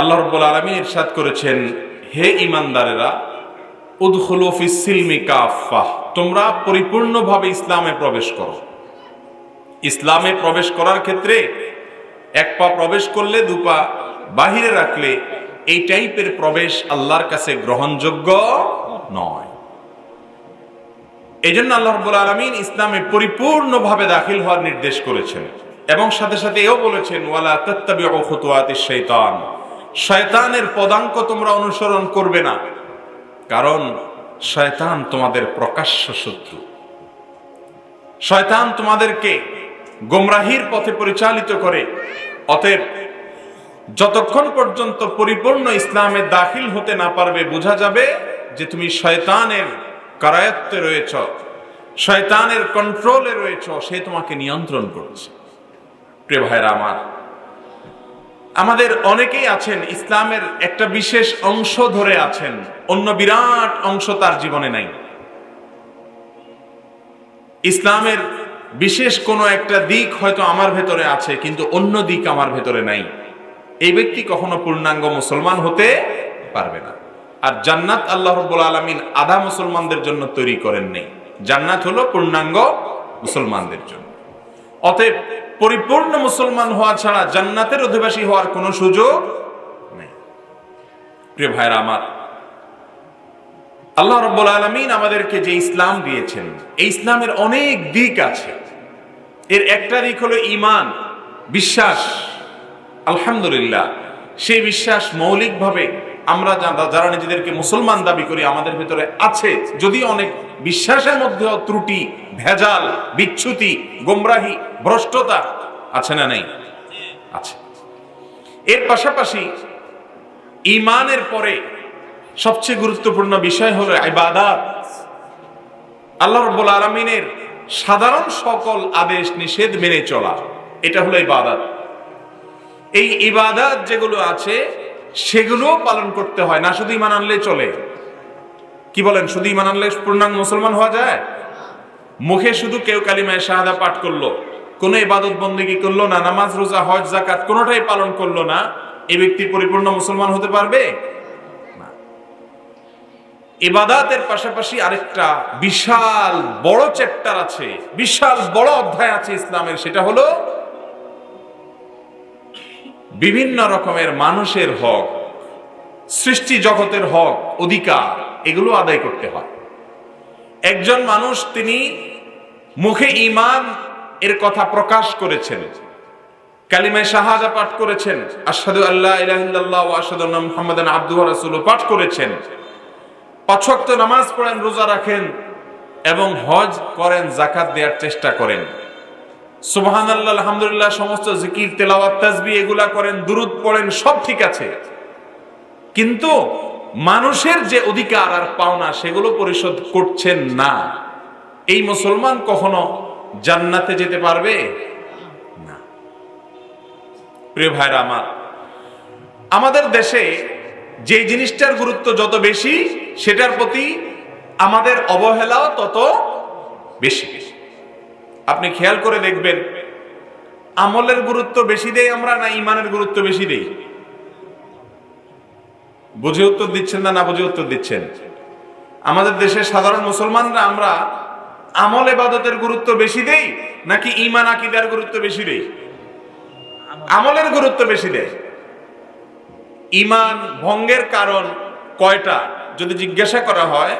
আল্লাহ রব্বুল আলমী ইরশাদ করেছেন, হে ইমানদারেরা উদখুলু ফিস সিলমি কাফাহ তোমরা পরিপূর্ণভাবে ইসলামে প্রবেশ করো। ইসলামে প্রবেশ করার ক্ষেত্রে এক পা প্রবেশ করলে, দু পা বাহিরে রাখলে, এই টাইপের প্রবেশ আল্লাহর কাছে গ্রহণযোগ্য নয়। এই জন্য আল্লাহ রব্বুল আলমিন ইসলামে পরিপূর্ণভাবে দাখিল হওয়ার নির্দেশ করেছেন এবং সাথে সাথে এও বলেছেন, ওয়ালা তত্তাবিউ খুতুওয়াতিশ শাইতান। শয়তানের পদাঙ্ক তোমরা অনুসরণ করবে না। কারণ শয়তান তোমাদের প্রকাশ্য শত্রু। শয়তান তোমাদেরকে গোমরাহির পথে পরিচালিত করে। অতএব যতক্ষণ পর্যন্ত পরিপূর্ণ ইসলামে দাখিল হতে না পারবে, বোঝা যাবে যে তুমি শয়তানের কারায়ত্তে রয়েছ, শয়তানের কন্ট্রোলে রয়েছ, সে তোমাকে নিয়ন্ত্রণ করছে। প্রিয় ভাইরা আমার আমাদের অনেকেই আছেন, ইসলামের একটা বিশেষ অংশ ধরে আছেন, অন্য বিরাট অংশ তার জীবনে নাই। ইসলামের বিশেষ কোনো একটা দিক হয়তো আমার ভেতরে আছে, কিন্তু অন্য দিক আমার ভেতরে নাই। এই ব্যক্তি কখনো পূর্ণাঙ্গ মুসলমান হতে পারবে না। আর জান্নাত আল্লাহ রব্বুল আলমিন আধা মুসলমানদের জন্য তৈরি করেন নেই। জান্নাত হলো পূর্ণাঙ্গ মুসলমানদের জন্য। অতএব পরিপূর্ণ মুসলমান হওয়া ছাড়া জান্নাতের অধিবাসী হওয়ার কোনো সুযোগ নেই। প্রিয় ভাইরা আমার, আল্লাহ রব্বুল আলমিন আমাদেরকে যে ইসলাম দিয়েছেন, এই ইসলামের অনেক দিক আছে। এর একটা দিক হলো ইমান বিশ্বাস। আলহামদুলিল্লাহ, সেই বিশ্বাস মৌলিকভাবে আমরা যারা নিজেদেরকে মুসলমান দাবি করি, আমাদের ভেতরে আছে যদি অনেক বিশ্বাসের মধ্যেও ত্রুটি, ভেজাল, বিচ্ছুতি, গোমরাহি, ভ্রষ্টতা আছে না নেই? আছে। এর পাশাপাশি ইমানের পরে সবচেয়ে গুরুত্বপূর্ণ বিষয় হলো ইবাদাত। আল্লাহ রব্বুল আলমিনের সাধারণ সকল আদেশ, নিষেধ মেনে চলা। এটা হলো ইবাদাত। এই ইবাদাত যেগুলো আছে সেগুলো পালন করতে হয় না, শুধু ইমান আনলে চলে। কি বলেন, শুধু ইমান আনলে পূর্ণাঙ্গ মুসলমান হওয়া যায়? মুখে শুধু কেউ কালিমায় শাহাদা পাঠ করল, কোন ইবাদত বন্দেগি করল না, নামাজ, রোজা, হজ জাকাত কোনোটাই পালন করল না এই ব্যক্তি পরিপূর্ণ মুসলমান হতে পারবে। ইবাদাতের পাশাপাশি আরেকটা বিশাল বড় চ্যাপ্টার আছে, বিশাল বড় অধ্যায় আছে ইসলামের, সেটা হলো বিভিন্ন রকমের মানুষের হক, সৃষ্টি জগতের হক, অধিকার, এগুলো আদায় করতে হয়। একজন মানুষ তিনি মুখে ইমান এর কথা প্রকাশ করেছেন, কালিমায় শাহাদা পাঠ করেছেন আসাদু আল্লাহ ইলাহিল্লাহ আসাদু মুহাম্মাদান আব্দুহ রাসূল পাঠ করেছেন। পাঁচ ওয়াক্ত নামাজ পড়েন, রোজা রাখেন এবং হজ করেন জাকাত দেওয়ার চেষ্টা করেন। সুবহান আল্লাহ আলহামদুলিল্লাহ, সমস্ত জিকির, তেলাওয়াত তাসবি এগুলা করেন, দুরুদ পড়েন, সব ঠিক আছে। কিন্তু মানুষের যে অধিকার আর পাওনা সেগুলো পরিশোধ করছেন না। এই মুসলমান কখনো জান্নাতে যেতে পারবে? না। প্রিয় ভাইরা আমার, আমাদের দেশে যে জিনিসটার গুরুত্ব যত বেশি, সেটার প্রতি আমাদের অবহেলাও তত বেশি। আপনি খেয়াল করে দেখবেন, আমলের গুরুত্ব বেশি দেই আমরা না ইমানের গুরুত্ব বেশি দেই? বুঝে উত্তর দিচ্ছেন না না বুঝে উত্তর দিচ্ছেন? আমাদের দেশের সাধারণ মুসলমানরা আমরা আমল এবাদতের গুরুত্ব বেশি দেই নাকি ইমান আকিদার গুরুত্ব বেশি দেই? আমলের গুরুত্ব বেশি দেয়। ইমান ভঙ্গের কারণ কয়টা? যদি জিজ্ঞাসা করা হয়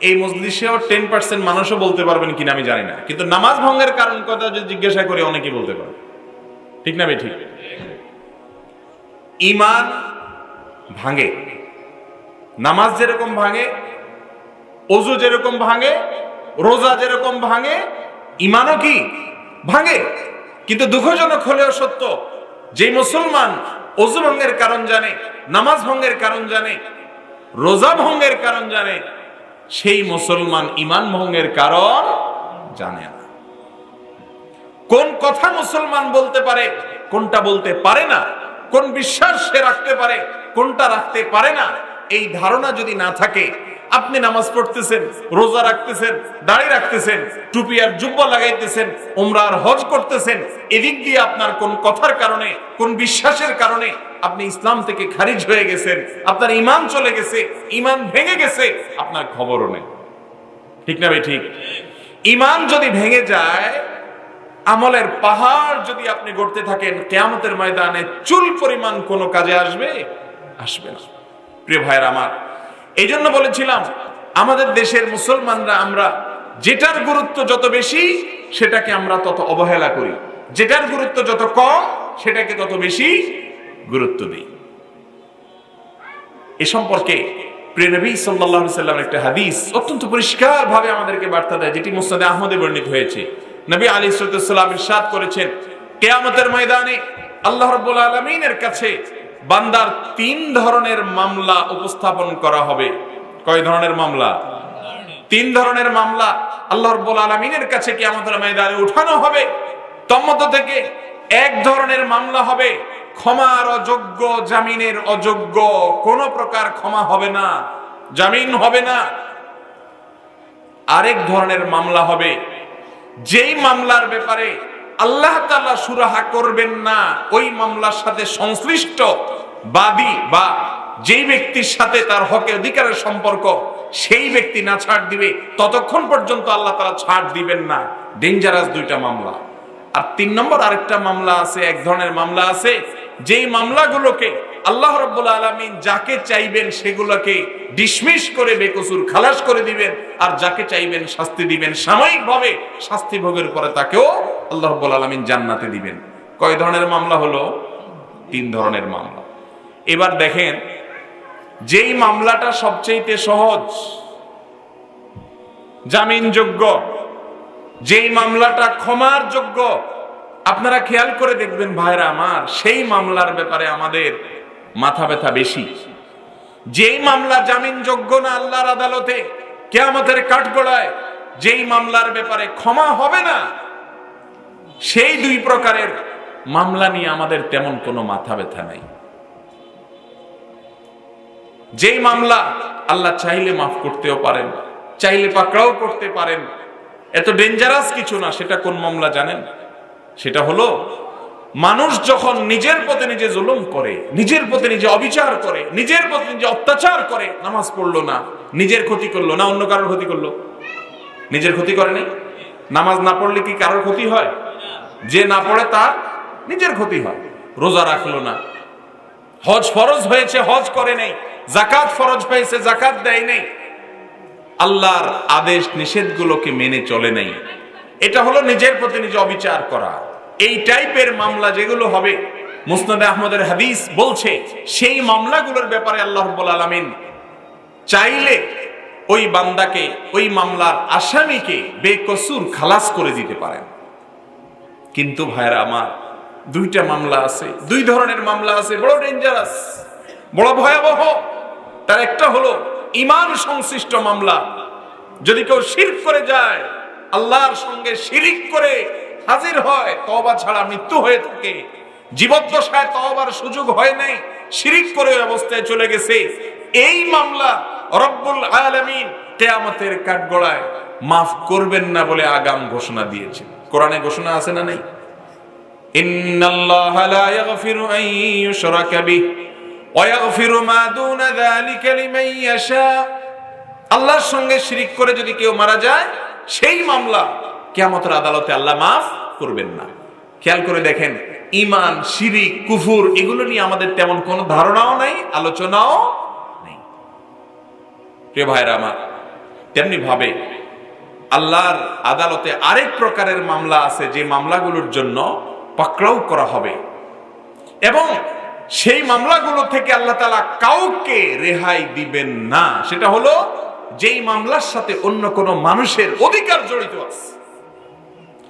এই মজলিসেও টেন পার্সেন্ট মানুষও বলতে পারবেন কিনা আমি জানি না। কিন্তু নামাজ ভঙ্গের কারণ কথা যদি জিজ্ঞাসা করি, অনেকেই বলতে পারবে। ঠিক না ঠিক। ইমান ভাঙে। নামাজ যেরকম ভাঙে অজু যেরকম ভাঙে, রোজা যেরকম ভাঙে, ইমানও কি? ভাঙে। কিন্তু দুঃখজনক হলেও সত্য যে মুসলমান অজু ভঙ্গের কারণ জানে, নামাজ ভঙ্গের কারণ জানে, রোজা ভঙ্গের কারণ জানে সেই মুসলমান ইমান ভঙ্গের কারণ জানে না। কোন কথা মুসলমান বলতে পারে, কোনটা বলতে পারে না, কোন বিশ্বাস সে রাখতে পারে, কোনটা রাখতে পারে না, এই ধারণা যদি না থাকে আপনি নামাজ পড়তেছেন, রোজা রাখতেছেন, দাড়ি রাখতেছেন, টুপি আর জুব্বা লাগাইতেছেন, উমরা আর হজ করতেছেন, এদিক দিয়ে আপনার কোন কথার কারণে, কোন বিশ্বাসের কারণে আপনি ইসলাম থেকে খারিজ হয়ে গেছেন, আপনার ইমান চলে গেছে ইমান ভেঙে গেছে, আপনার খবরও নেই। ঠিক না ভাই, ঠিক? ইমান যদি ভেঙে যায়, আমলের পাহাড় যদি আপনি গড়তে থাকেন, কেয়ামতের ময়দানে চুল পরিমাণ কোনো কাজে আসবে? আসবে না। প্রিয় ভাইয়ের আমার এই জন্য বলেছিলাম, আমাদের দেশের মুসলমানরা আমরা যেটার গুরুত্ব যত বেশি, সেটাকে আমরা তত অবহেলা করি। যেটার গুরুত্ব যত কম, সেটাকে তত বেশি গুরুত্ব দিই। এ সম্পর্কে প্রিয় নবী সাল্লাল্লাহু আলাইহি সাল্লামের একটা হাদিস অত্যন্ত পরিষ্কার ভাবে আমাদেরকে বার্তা দেয়, যেটি মুসনাদে আহমদে বর্ণিত হয়েছে। নবী আলী সাল্লাম ইরশাদ করেছেন, কেয়ামতের ময়দানে আল্লাহ রাব্বুল আলামিনের কাছে বান্দার তিন ধরনের মামলা উপস্থাপন করা হবে। কয় ধরনের মামলা? তিন ধরনের মামলা আল্লাহ রাব্বুল আলামিনের কাছে কিয়ামতের ময়দানে উঠানো হবে। তন্মধ্য থেকে এক ধরনের মামলা হবে, ক্ষমার অযোগ্য জামিনের অযোগ্য, কোন প্রকার ক্ষমা হবে না, জামিন হবে না। আরেক ধরনের মামলা হবে, যেই মামলার ব্যাপারে আল্লাহ তালা সুরাহা করবেন না। ওই মামলার সাথে সংশ্লিষ্ট বাদী বা যেই ব্যক্তির সাথে তার হকে অধিকারের সম্পর্ক, সেই ব্যক্তি না ছাড় দিবে, ততক্ষণ পর্যন্ত আল্লাহ তালা ছাড় দিবেন না। ডেঞ্জারাস দুইটা মামলা। আর তিন নম্বর আরেকটা মামলা আছে, এক ধরনের মামলা আছে যেই মামলাগুলোকে আল্লাহ রব্বুল আলমিন যাকে চাইবেন সেগুলোকে ডিসমিস করে বেকসুর খালাস করে দিবেন, আর যাকে চাইবেন শাস্তি দিবেন, সাময়িকভাবে শাস্তি ভোগের পরে তাকেও আল্লাহ রব্বুল আলমিন জান্নাতে দিবেন। কয় ধরনের মামলা হলো? তিন ধরনের মামলা। এবার দেখেন, যেই মামলাটা সবচেয়ে সহজ, জামিনযোগ্য, যেই মামলাটা ক্ষমার যোগ্য আপনারা খেয়াল করে দেখবেন ভাইরা আমার, সেই মামলার ব্যাপারে আমাদের মাথা ব্যথা বেশি। যেই মামলা জামিন যোগ্য না আল্লাহর আদালতে, কেয়ামতের কাঠগড়ায় যেই মামলার ব্যাপারে ক্ষমা হবে না, সেই দুই প্রকারের মামলা নিয়ে আমাদের তেমন কোনো মাথা ব্যথা নাই। যেই মামলা আল্লাহ চাইলে মাফ করতেও পারেন, চাইলে পাকড়াও করতে পারেন, এত ডেঞ্জারাস কিছু না, সেটা কোন মামলা জানেন? সেটা হলো, মানুষ যখন নিজের পথে নিজে জুলুম করে, নিজের পথে নিজে অবিচার করে, নিজের পথে নিজে অত্যাচার করে, নামাজ পড়ল না, নিজের ক্ষতি করল না, অন্য কারোর ক্ষতি করল? নিজের ক্ষতি করে নাই? নামাজ না পড়লে কি কারোর ক্ষতি হয়? যে না পড়ে তার নিজের ক্ষতি হয়। রোজা রাখল না। হজ ফরজ হয়েছে, হজ করে নেই। জাকাত ফরজ হয়েছে জাকাত দেয় নেই। আল্লাহর আদেশ নিষেধগুলোকে মেনে চলে নাই। এটা হলো নিজের প্রতি নিজে অবিচার করা। এই টাইপের মামলা যেগুলো হবে, মুসনাদে আহমদের হাদিস বলছে, সেই মামলাগুলোর ব্যাপারে আল্লাহ রব্বুল আলামিন চাইলে ওই বান্দাকে, ওই মামলার আসামিকে বেকসুর খালাস করে দিতে পারেন। কিন্তু ভাইরা আমার, দুইটা মামলা আছে, দুই ধরনের মামলা আছে, বড় ডেঞ্জারাস বড় ভয়াবহ। তার একটা হলো ইমান সংশ্লিষ্ট মামলা। যদি কেউ শিরক করে যায় আল্লাহর সঙ্গে শিরিক করে হাজির হয় তবা ছাড়া মৃত্যু হয়ে থাকে। জীবদ্দশায় তবার সুযোগ হয় নাই, শিরিক করে অবস্থায় চলে গেছে। এই মামলা রব্বুল আলামিন কেয়ামতের কাঠগড়ায় মাফ করবেন না বলে আগাম ঘোষণা দিয়েছে। কোরআনে ঘোষণা আছে না নেই? আল্লাহর সঙ্গে শিরিক করে যদি কেউ মারা যায় সেই মামলা কেয়ামতের আদালতে আল্লাহ মাফ করবেন না। খেয়াল করে দেখেন ইমান শিরিক, কুফুর, এগুলো নিয়ে আমাদের তেমন কোনো ধারণাও নাই, আলোচনাও নেই। প্রিয় ভাইরা আমার, তেমনি ভাবে আল্লাহর আদালতে আরেক প্রকারের মামলা আছে, যে মামলাগুলোর জন্য পাকড়াও করা হবে। এবং সেই মামলাগুলো থেকে আল্লাহ তালা কাউকে রেহাই দিবেন না। সেটা হলো যেই মামলার সাথে অন্য কোনো মানুষের অধিকার জড়িত আছে,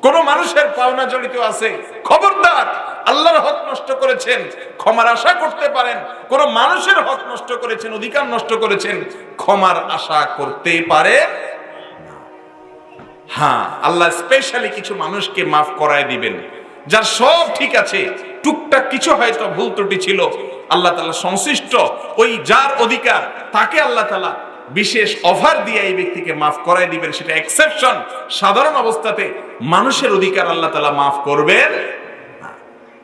কোন মানুষের পাওনা জড়িত আছে, খবরদার, আল্লাহর হক নষ্ট করেছেন, ক্ষমার আশা করতে পারেন, কোন মানুষের হক নষ্ট করেছেন, অধিকার নষ্ট করেছেন, ক্ষমার আশা করতে পারে হ্যাঁ আল্লাহ স্পেশালি কিছু মানুষকে মাফ করায় দিবেন, যার সব ঠিক আছে, টুকটাক কিছু হয়তো ভুল ত্রুটি ছিল, আল্লাহ তালা সংশ্লিষ্ট ওই যার অধিকার, তাকে আল্লাহ তালা বিশেষ অফার দিয়ে এই ব্যক্তিকে মাফ করাই দিবেন, সেটা এক্সেপশন সাধারণ অবস্থাতে মানুষের অধিকার আল্লাহ তালা মাফ করবেন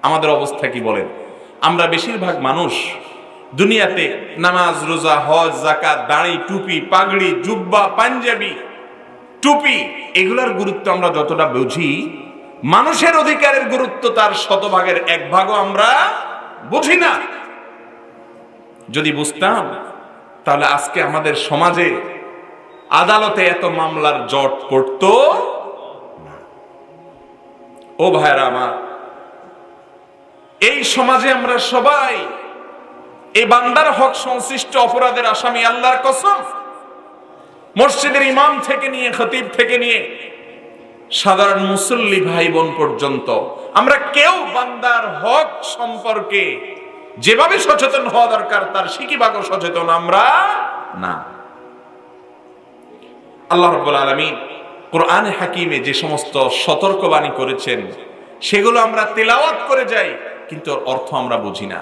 আমাদের অবস্থা কি বলেন? আমরা বেশিরভাগ মানুষ দুনিয়াতে নামাজ, রোজা, হজ জাকাত দাড়ি, টুপি, পাগড়ি, জুব্বা, পাঞ্জাবি, টুপি, এগুলার গুরুত্ব আমরা যতটা বুঝি, মানুষের অধিকারের গুরুত্ব তার শতভাগের এক ভাগও আমরা বুঝি না। যদি বুঝতাম তাহলে আজকে আমাদের সমাজে আদালতে এত মামলার জট পড়তো? ও ভাইরা আমার, এই সমাজে আমরা সবাই এই বান্দার হক সংশ্লিষ্ট অপরাধের আসামি আল্লাহর কসম। মসজিদের ইমাম থেকে নিয়ে, খতিব থেকে নিয়ে সাধারণ মুসল্লি ভাই বোন পর্যন্ত আমরা কেউ বান্দার হক সম্পর্কে যেভাবে সচেতন হওয়া দরকার, তার সিকিবাগও সচেতন আমরা না। আল্লাহ রব্বুল আলমী কোরআন হাকিমে যে সমস্ত সতর্কবাণী করেছেন, সেগুলো আমরা তেলাওয়াত করে যাই, কিন্তু অর্থ আমরা বুঝি না।